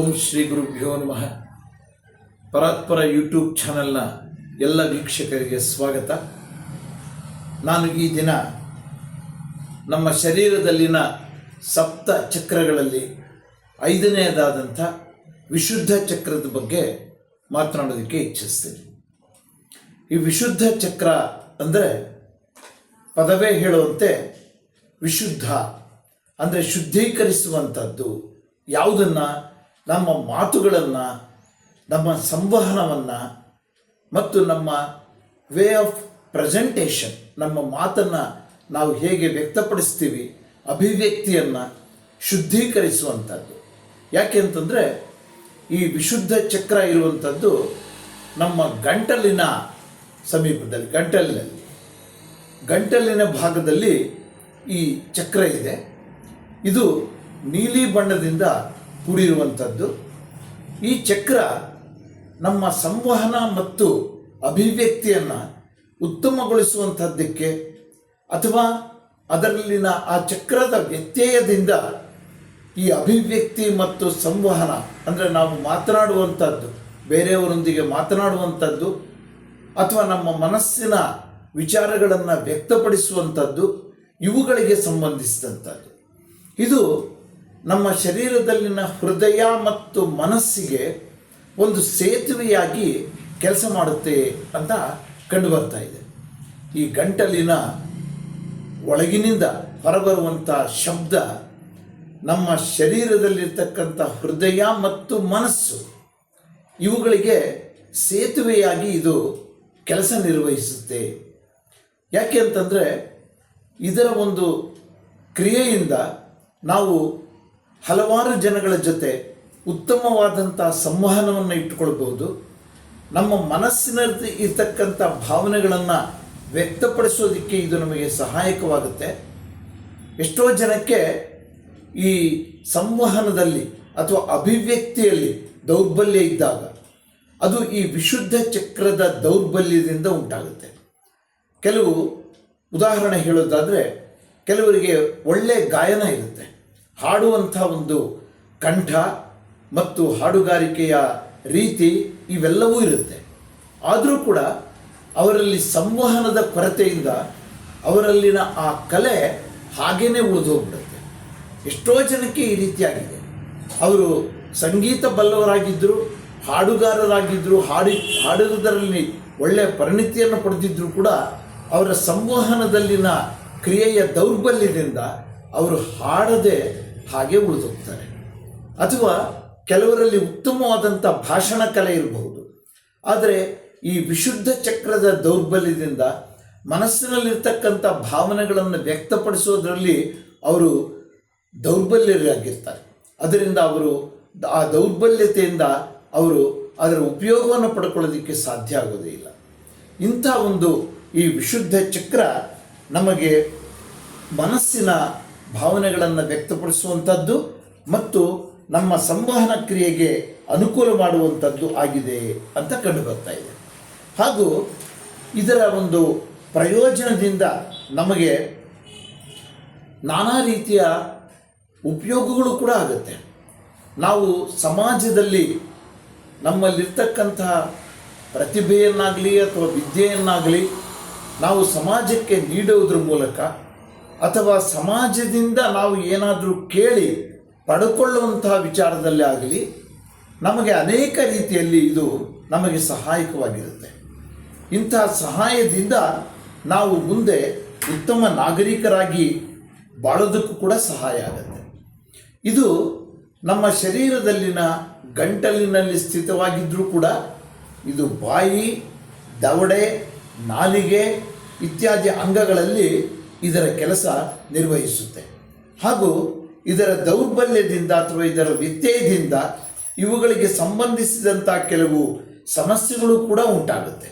ಓಂ ಶ್ರೀ ಗುರುಭ್ಯೋ ನಮಃ. ಪರಾತ್ಪರ ಯೂಟ್ಯೂಬ್ ಚಾನಲ್ನ ಎಲ್ಲ ವೀಕ್ಷಕರಿಗೆ ಸ್ವಾಗತ. ನಾನು ಈ ದಿನ ನಮ್ಮ ಶರೀರದಲ್ಲಿನ ಸಪ್ತ ಚಕ್ರಗಳಲ್ಲಿ ಐದನೆಯದಾದಂಥ ವಿಶುದ್ಧ ಚಕ್ರದ ಬಗ್ಗೆ ಮಾತನಾಡೋದಕ್ಕೆ ಇಚ್ಛಿಸ್ತೀನಿ. ಈ ವಿಶುದ್ಧ ಚಕ್ರ ಅಂದರೆ ಪದವೇ ಹೇಳುವಂತೆ ವಿಶುದ್ಧ, ಅಂದರೆ ಶುದ್ಧೀಕರಿಸುವಂಥದ್ದು. ಯಾವುದನ್ನು? ನಮ್ಮ ಮಾತುಗಳನ್ನು, ನಮ್ಮ ಸಂವಹನವನ್ನು ಮತ್ತು ನಮ್ಮ ವೇ ಆಫ್ ಪ್ರೆಸೆಂಟೇಷನ್, ನಮ್ಮ ಮಾತನ್ನು ನಾವು ಹೇಗೆ ವ್ಯಕ್ತಪಡಿಸ್ತೀವಿ, ಅಭಿವ್ಯಕ್ತಿಯನ್ನು ಶುದ್ಧೀಕರಿಸುವಂಥದ್ದು. ಯಾಕೆ ಅಂತಂದರೆ, ಈ ವಿಶುದ್ಧ ಚಕ್ರ ಇರುವಂಥದ್ದು ನಮ್ಮ ಗಂಟಲಿನ ಸಮೀಪದಲ್ಲಿ, ಗಂಟಲಿನಲ್ಲಿ. ಗಂಟಲಿನ ಭಾಗದಲ್ಲಿ ಈ ಚಕ್ರ ಇದೆ. ಇದು ನೀಲಿ ಬಣ್ಣದಿಂದ ಕೂಡಿರುವಂಥದ್ದು. ಈ ಚಕ್ರ ನಮ್ಮ ಸಂವಹನ ಮತ್ತು ಅಭಿವ್ಯಕ್ತಿಯನ್ನು ಉತ್ತಮಗೊಳಿಸುವಂಥದ್ದಕ್ಕೆ ಅಥವಾ ಅದರಲ್ಲಿನ ಆ ಚಕ್ರದ ವ್ಯತ್ಯಯದಿಂದ ಈ ಅಭಿವ್ಯಕ್ತಿ ಮತ್ತು ಸಂವಹನ, ಅಂದರೆ ನಾವು ಮಾತನಾಡುವಂಥದ್ದು, ಬೇರೆಯವರೊಂದಿಗೆ ಮಾತನಾಡುವಂಥದ್ದು ಅಥವಾ ನಮ್ಮ ಮನಸ್ಸಿನ ವಿಚಾರಗಳನ್ನು ವ್ಯಕ್ತಪಡಿಸುವಂಥದ್ದು ಇವುಗಳಿಗೆ ಸಂಬಂಧಿಸಿದಂಥದ್ದು. ಇದು ನಮ್ಮ ಶರೀರದಲ್ಲಿನ ಹೃದಯ ಮತ್ತು ಮನಸ್ಸಿಗೆ ಒಂದು ಸೇತುವೆಯಾಗಿ ಕೆಲಸ ಮಾಡುತ್ತೆ ಅಂತ ಕಂಡುಬರ್ತಾ ಇದೆ. ಈ ಗಂಟಲಿನ ಒಳಗಿನಿಂದ ಹೊರಬರುವಂಥ ಶಬ್ದ ನಮ್ಮ ಶರೀರದಲ್ಲಿರ್ತಕ್ಕಂಥ ಹೃದಯ ಮತ್ತು ಮನಸ್ಸು ಇವುಗಳಿಗೆ ಸೇತುವೆಯಾಗಿ ಇದು ಕೆಲಸ ನಿರ್ವಹಿಸುತ್ತೆ. ಯಾಕೆ ಅಂತಂದರೆ ಇದರ ಒಂದು ಕ್ರಿಯೆಯಿಂದ ನಾವು ಹಲವಾರು ಜನಗಳ ಜೊತೆ ಉತ್ತಮವಾದಂಥ ಸಂವಹನವನ್ನು ಇಟ್ಟುಕೊಳ್ಬಹುದು ನಮ್ಮ ಮನಸ್ಸಿನಲ್ಲಿ ಇರ್ತಕ್ಕಂಥ ಭಾವನೆಗಳನ್ನು ವ್ಯಕ್ತಪಡಿಸೋದಕ್ಕೆ ಇದು ನಮಗೆ ಸಹಾಯಕವಾಗುತ್ತೆ. ಎಷ್ಟೋ ಜನಕ್ಕೆ ಈ ಸಂವಹನದಲ್ಲಿ ಅಥವಾ ಅಭಿವ್ಯಕ್ತಿಯಲ್ಲಿ ದೌರ್ಬಲ್ಯ ಇದ್ದಾಗ ಅದು ಈ ವಿಶುದ್ಧ ಚಕ್ರದ ದೌರ್ಬಲ್ಯದಿಂದ ಉಂಟಾಗುತ್ತೆ. ಕೆಲವು ಉದಾಹರಣೆ ಹೇಳೋದಾದರೆ, ಕೆಲವರಿಗೆ ಒಳ್ಳೆ ಗಾಯನ ಇರುತ್ತೆ. ಹಾಡುವಂಥ ಒಂದು ಕಂಠ ಮತ್ತು ಹಾಡುಗಾರಿಕೆಯ ರೀತಿ ಇವೆಲ್ಲವೂ ಇರುತ್ತೆ. ಆದರೂ ಕೂಡ ಅವರಲ್ಲಿ ಸಂವಹನದ ಕೊರತೆಯಿಂದ ಅವರಲ್ಲಿನ ಆ ಕಲೆ ಹಾಗೇನೆ ಉಳಿದೋಗ್ಬಿಡುತ್ತೆ. ಎಷ್ಟೋ ಜನಕ್ಕೆ ಈ ರೀತಿಯಾಗಿದೆ. ಅವರು ಸಂಗೀತ ಬಲ್ಲವರಾಗಿದ್ದರು ಹಾಡುಗಾರರಾಗಿದ್ದರು ಹಾಡಿ, ಹಾಡುವುದರಲ್ಲಿ ಒಳ್ಳೆಯ ಪರಿಣಿತಿಯನ್ನು ಪಡೆದಿದ್ದರೂ ಕೂಡ ಅವರ ಸಂವಹನದಲ್ಲಿನ ಕ್ರಿಯೆಯ ದೌರ್ಬಲ್ಯದಿಂದ ಅವರು ಹಾಡದೆ ಹಾಗೆ ಉಳಿದೋಗ್ತಾರೆ. ಅಥವಾ ಕೆಲವರಲ್ಲಿ ಉತ್ತಮವಾದಂಥ ಭಾಷಣ ಕಲೆ ಇರಬಹುದು. ಆದರೆ ಈ ವಿಶುದ್ಧ ಚಕ್ರದ ದೌರ್ಬಲ್ಯದಿಂದ ಮನಸ್ಸಿನಲ್ಲಿರ್ತಕ್ಕಂಥ ಭಾವನೆಗಳನ್ನು ವ್ಯಕ್ತಪಡಿಸೋದ್ರಲ್ಲಿ ಅವರು ದೌರ್ಬಲ್ಯರಾಗಿರ್ತಾರೆ. ಅದರಿಂದ ಅವರು ಆ ದೌರ್ಬಲ್ಯತೆಯಿಂದ ಅವರು ಅದರ ಉಪಯೋಗವನ್ನು ಪಡ್ಕೊಳ್ಳೋದಕ್ಕೆ ಸಾಧ್ಯ ಆಗೋದೇ ಇಲ್ಲ. ಇಂಥ ಒಂದು ಈ ವಿಶುದ್ಧ ಚಕ್ರ ನಮಗೆ ಮನಸ್ಸಿನ ಭಾವನೆಗಳನ್ನು ವ್ಯಕ್ತಪಡಿಸುವಂಥದ್ದು ಮತ್ತು ನಮ್ಮ ಸಂವಹನ ಕ್ರಿಯೆಗೆ ಅನುಕೂಲ ಮಾಡುವಂಥದ್ದು ಆಗಿದೆ ಅಂತ ಕಂಡು ಬರ್ತಾ ಇದೆ. ಹಾಗೂ ಇದರ ಒಂದು ಪ್ರಯೋಜನದಿಂದ ನಮಗೆ ನಾನಾ ರೀತಿಯ ಉಪಯೋಗಗಳು ಕೂಡ ಆಗುತ್ತೆ. ನಾವು ಸಮಾಜದಲ್ಲಿ ನಮ್ಮಲ್ಲಿರ್ತಕ್ಕಂತಹ ಪ್ರತಿಭೆಯನ್ನಾಗಲಿ ಅಥವಾ ವಿದ್ಯೆಯನ್ನಾಗಲಿ ನಾವು ಸಮಾಜಕ್ಕೆ ನೀಡುವುದ್ರ ಮೂಲಕ ಅಥವಾ ಸಮಾಜದಿಂದ ನಾವು ಏನಾದರೂ ಕೇಳಿ ಪಡ್ಕೊಳ್ಳುವಂತಹ ವಿಚಾರದಲ್ಲಿ ಆಗಲಿ, ನಮಗೆ ಅನೇಕ ರೀತಿಯಲ್ಲಿ ಇದು ನಮಗೆ ಸಹಾಯಕವಾಗಿರುತ್ತೆ. ಇಂತಹ ಸಹಾಯದಿಂದ ನಾವು ಮುಂದೆ ಉತ್ತಮ ನಾಗರಿಕರಾಗಿ ಬಾಳೋದಕ್ಕೂ ಕೂಡ ಸಹಾಯ ಆಗುತ್ತೆ. ಇದು ನಮ್ಮ ಶರೀರದಲ್ಲಿನ ಗಂಟಲಿನಲ್ಲಿ ಸ್ಥಿತವಾಗಿದ್ದರೂ ಕೂಡ ಇದು ಬಾಯಿ, ದವಡೆ, ನಾಲಿಗೆ ಇತ್ಯಾದಿ ಅಂಗಗಳಲ್ಲಿ ಇದರ ಕೆಲಸ ನಿರ್ವಹಿಸುತ್ತೆ. ಹಾಗೂ ಇದರ ದೌರ್ಬಲ್ಯದಿಂದ ಅಥವಾ ಇದರ ವ್ಯತ್ಯಯದಿಂದ ಇವುಗಳಿಗೆ ಸಂಬಂಧಿಸಿದಂಥ ಕೆಲವು ಸಮಸ್ಯೆಗಳು ಕೂಡ ಉಂಟಾಗುತ್ತೆ.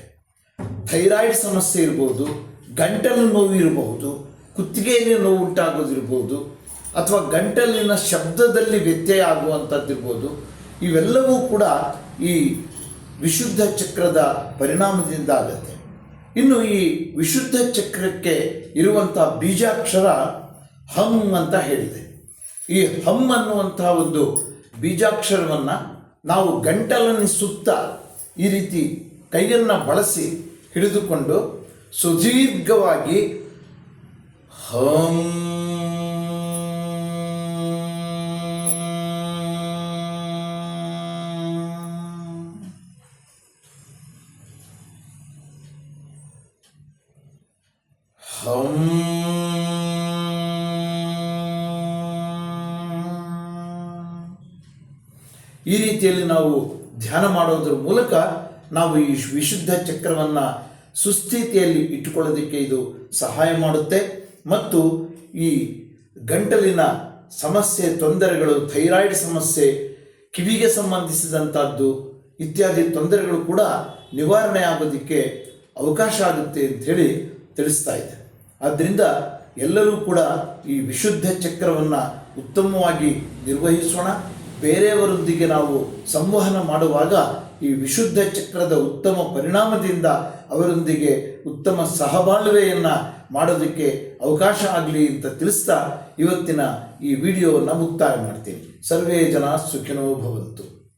ಥೈರಾಯ್ಡ್ ಸಮಸ್ಯೆ ಇರ್ಬೋದು, ಗಂಟಲು ನೋವು ಇರಬಹುದು, ಕುತ್ತಿಗೆಯಲ್ಲಿ ನೋವು ಉಂಟಾಗೋದಿರ್ಬೋದು ಅಥವಾ ಗಂಟಲಿನ ಶಬ್ದದಲ್ಲಿ ವ್ಯತ್ಯಯ ಆಗುವಂಥದ್ದಿರ್ಬೋದು ಇವೆಲ್ಲವೂ ಕೂಡ ಈ ವಿಶುದ್ಧ ಚಕ್ರದ ಪರಿಣಾಮದಿಂದ ಆಗುತ್ತೆ. ಇನ್ನು ಈ ವಿಶುದ್ಧ ಚಕ್ರಕ್ಕೆ ಇರುವಂಥ ಬೀಜಾಕ್ಷರ ಹಂ ಅಂತ ಹೇಳಿದೆ. ಈ ಹಮ್ ಅನ್ನುವಂತಹ ಒಂದು ಬೀಜಾಕ್ಷರವನ್ನು ನಾವು ಗಂಟಲನ್ನು ಸುತ್ತ ಈ ರೀತಿ ಕೈಯನ್ನು ಬಳಸಿ ಹಿಡಿದುಕೊಂಡು ಸುದೀರ್ಘವಾಗಿ ಹಂ ಹಂ ಈ ರೀತಿಯಲ್ಲಿ ನಾವು ಧ್ಯಾನ ಮಾಡೋದ್ರ ಮೂಲಕ ನಾವು ಈ ವಿಶುದ್ಧ ಚಕ್ರವನ್ನು ಸುಸ್ಥಿತಿಯಲ್ಲಿ ಇಟ್ಟುಕೊಳ್ಳೋದಕ್ಕೆ ಇದು ಸಹಾಯ ಮಾಡುತ್ತೆ. ಮತ್ತು ಈ ಗಂಟಲಿನ ಸಮಸ್ಯೆ, ತೊಂದರೆಗಳು, ಥೈರಾಯ್ಡ್ ಸಮಸ್ಯೆ, ಕಿವಿಗೆ ಸಂಬಂಧಿಸಿದಂಥದ್ದು ಇತ್ಯಾದಿ ತೊಂದರೆಗಳು ಕೂಡ ನಿವಾರಣೆ ಆಗೋದಕ್ಕೆ ಅವಕಾಶ ಆಗುತ್ತೆ ಅಂತ ಹೇಳಿ ತಿಳಿಸ್ತಾ ಇದೆ ಆದ್ದರಿಂದ ಎಲ್ಲರೂ ಕೂಡ ಈ ವಿಶುದ್ಧ ಚಕ್ರವನ್ನು ಉತ್ತಮವಾಗಿ ನಿರ್ವಹಿಸೋಣ. ಬೇರೆಯವರೊಂದಿಗೆ ನಾವು ಸಂವಹನ ಮಾಡುವಾಗ ಈ ವಿಶುದ್ಧ ಚಕ್ರದ ಉತ್ತಮ ಪರಿಣಾಮದಿಂದ ಅವರೊಂದಿಗೆ ಉತ್ತಮ ಸಹಬಾಳ್ವೆಯನ್ನು ಮಾಡೋದಕ್ಕೆ ಅವಕಾಶ ಆಗಲಿ ಅಂತ ತಿಳಿಸ್ತಾ ಇವತ್ತಿನ ಈ ವಿಡಿಯೋವನ್ನು ಮುಕ್ತಾಯ ಮಾಡ್ತೀನಿ. ಸರ್ವೇ ಜನ ಸುಖಿನೋ ಭವಂತು.